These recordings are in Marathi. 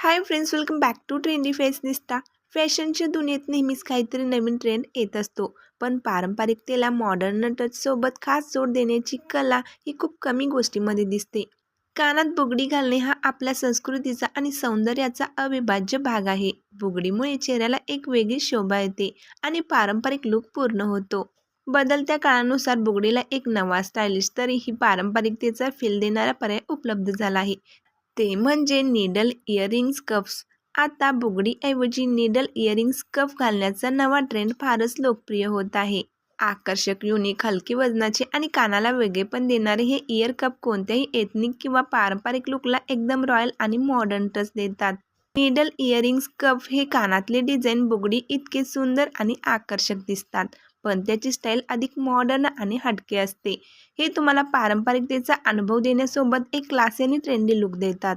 Hi friends welcome back to trendy face निस्ता फॅशनच्या दुनियेत नेहमीच काहीतरी नवीन ट्रेंड येत असतो. पण पारंपरिकतेला मॉडर्न टचसोबत खास जोड देण्याची कला ही खूप कमी गोष्टीमध्ये दिसते. कानात बुगडी घालणे हा आपल्या संस्कृतीचा आणि सौंदर्याचा अविभाज्य भाग आहे. बुगडीमुळे चेहऱ्याला एक वेगळी शोभा येते आणि पारंपरिक लुक पूर्ण होतो. बदलत्या काळानुसार बुगडीला एक नवा स्टायलिश तरीही पारंपरिकतेचा फील देणारा पर्याय उपलब्ध झाला आहे. ते म्हणजे निडल इयरिंग्स कफ्स आता बुगडीऐवजी निडल इयरिंग्स कफ घालण्याचा नवा ट्रेंड फारच लोकप्रिय होत आहे. आकर्षक युनिक हलकी वजनाचे आणि कानाला वेगळेपण देणारे हे इयर कप कोणत्याही एथनिक किंवा पारंपरिक लुकला एकदम रॉयल आणि मॉडर्न टच देतात. निडल इयरिंग्स कफ हे कानातले डिझाईन बुगडी इतके सुंदर आणि आकर्षक दिसतात. पण त्याची स्टाईल अधिक मॉडर्न आणि हटके असते. हे तुम्हाला पारंपरिकतेचा अनुभव देण्यासोबत एक क्लासी आणि ट्रेंडी लुक देतात.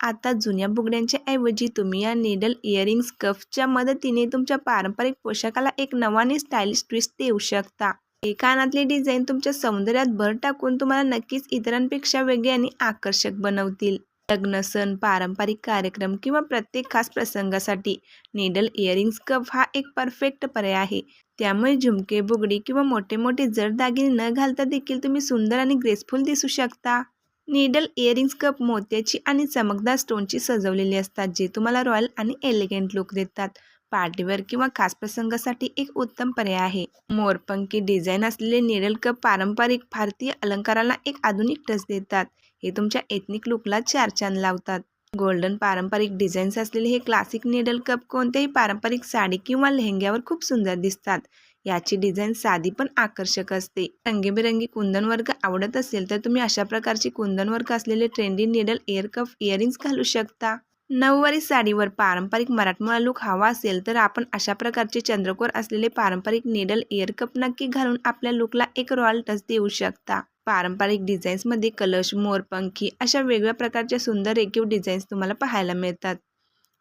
आता जुन्या बुगड्यांच्या ऐवजी तुम्ही या निडल इयरिंग्स कफच्या मदतीने तुमच्या पारंपरिक पोशाखाला एक नवाने स्टाईलिश ट्विस्ट देऊ शकता. हे कानातले डिझाईन तुमच्या सौंदर्यात भर टाकून तुम्हाला नक्कीच इतरांपेक्षा वेगळे आणि आकर्षक बनवतील. लग्न सण पारंपरिक कार्यक्रम किंवा प्रत्येक खास प्रसंगासाठी निडल इयरिंग्स कप हा एक परफेक्ट पर्याय आहे. त्यामुळे झुमके बुगडी किंवा मोठे मोठे जड दागिने न घालता देखील तुम्ही सुंदर आणि ग्रेसफुल दिसू शकता. निडल इयरिंग्स कप मोत्याची आणि चमकदार स्टोनची सजवलेली असतात जे तुम्हाला रॉयल आणि एलिगंट लुक देतात. पार्टीवर किंवा खास प्रसंगासाठी एक उत्तम पर्याय आहे. मोरपंखी डिझाईन असलेले निडल कप पारंपरिक भारतीय अलंकाराला एक आधुनिक टच देतात. हे तुमच्या एथनिक लुकला चार चांद लावतात. गोल्डन पारंपरिक डिझाईन्स असलेले हे क्लासिक निडल कप कोणत्याही पारंपरिक साडी किंवा लेहंग्यावर खूप सुंदर दिसतात. याची डिझाईन साधी पण आकर्षक असते. रंगीबेरंगी कुंदन वर्ग आवडत असेल तर तुम्ही अशा प्रकारचे कुंदन वर्ग असलेले trendy needle ear cuff earrings घालू शकता. नऊवारी साडीवर पारंपरिक मराठमोळा लुक हवा असेल तर आपण अशा प्रकारचे चंद्रकोर असलेले पारंपरिक निडल एअर कप नक्की घालून आपल्या लुकला एक रॉयल टच देऊ शकता. पारंपरिक डिझाईन्समध्ये कलश मोरपंखी अशा वेगळ्या प्रकारच्या सुंदर रेखीव डिझाईन्स तुम्हाला पाहायला मिळतात.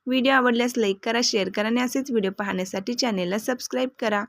व्हिडिओ आवडल्यास लाईक करा शेअर करा आणि असेच व्हिडिओ पाहण्यासाठी चॅनेलला सबस्क्राईब करा.